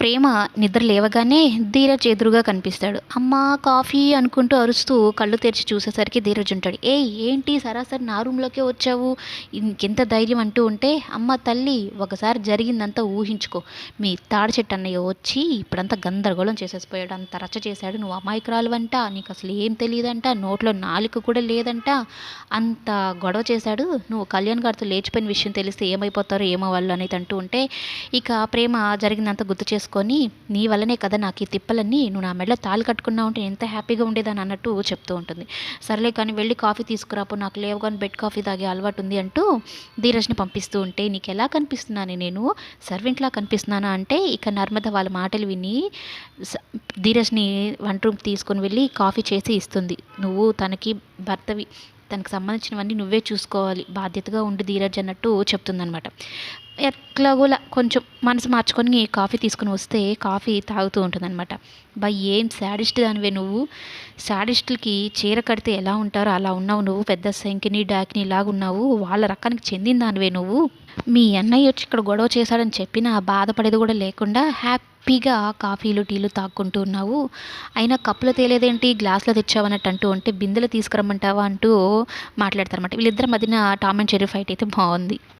ప్రేమ నిద్ర లేవగానే ధీరజ్ ఎదురుగా కనిపిస్తాడు. అమ్మ కాఫీ అనుకుంటూ అరుస్తూ కళ్ళు తెరిచి చూసేసరికి ధీరజ్ ఉంటాడు. ఏ ఏంటి సరాసరి నా రూమ్లోకే వచ్చావు? ఇంకెంత ధైర్యం అంటూ ఉంటే అమ్మ తల్లి ఒకసారి జరిగిందంతా ఊహించుకో. మీ తాడి చెట్టు అన్నయ్య వచ్చి ఇప్పుడంతా గందరగోళం చేసేసిపోయాడు. అంత రచ్చ చేశాడు. నువ్వు అమాయకురాలువంట నీకు అసలు ఏం తెలియదంట నోట్లో నాలుక కూడా లేదంట. అంత గొడవ చేశాడు. నువ్వు కళ్యాణ్ గారితో లేచిపోయిన విషయం తెలిస్తే ఏమైపోతారో ఏమో వాళ్ళు అనేది అంటూ ఉంటే ఇక ప్రేమ జరిగిందంతా గుర్తు చేసుకొని నీ వల్లనే కదా నాకు ఈ తిప్పలన్నీ నువ్వు నా మెడలో తాళి కట్టుకున్నా ఉంటే ఎంత హ్యాపీగా ఉండేదని అన్నట్టు చెప్తూ ఉంటుంది. సర్లే కానీ వెళ్ళి కాఫీ తీసుకురాపు నాకు లేవగానే బెడ్ కాఫీ తాగే అలవాటు ఉంది అంటూ ధీరజ్ని పంపిస్తూ ఉంటే నీకు ఎలా కనిపిస్తున్నాను నేను? సర్వెంట్లా కనిపిస్తున్నానా? అంటే ఇక నర్మద వాళ్ళ మాటలు విని స- ధీరజ్ని వంట రూమ్ తీసుకొని వెళ్ళి కాఫీ చేసి ఇస్తుంది. నువ్వు తనకి భర్తవి తనకు సంబంధించినవన్నీ నువ్వే చూసుకోవాలి బాధ్యతగా ఉండి ధీరజ్ అన్నట్టు చెప్తుందనమాట ఎట్లాగోలా కొంచెం మనసు మార్చుకొని కాఫీ తీసుకుని వస్తే కాఫీ తాగుతూ ఉంటుందన్నమాట. బై ఏం శాడిస్ట్ దానివే నువ్వు. శాడిస్టులకి చీర కడితే ఎలా ఉంటారో అలా ఉన్నావు నువ్వు. పెద్ద శంకిని డాకిని లాగా ఉన్నావు. వాళ్ళ రకానికి చెందిన దానివే నువ్వు. మీ అన్నయ్య వచ్చి ఇక్కడ గొడవ చేశాడని చెప్పినా బాధపడేది కూడా లేకుండా హ్యాపీగా కాఫీలు టీలు తాక్కుంటూ ఉన్నావు. అయినా కప్పులో తేలేదేంటి? గ్లాసులో తెచ్చావన్నట్టు అంటూ ఉంటే బిందెలు తీసుకురమ్మంటావా అంటూ మాట్లాడతారన్నమాట. వీళ్ళిద్దరి మధ్యన టామ్ అండ్ చెరీ ఫైట్ అయితే బాగుంది.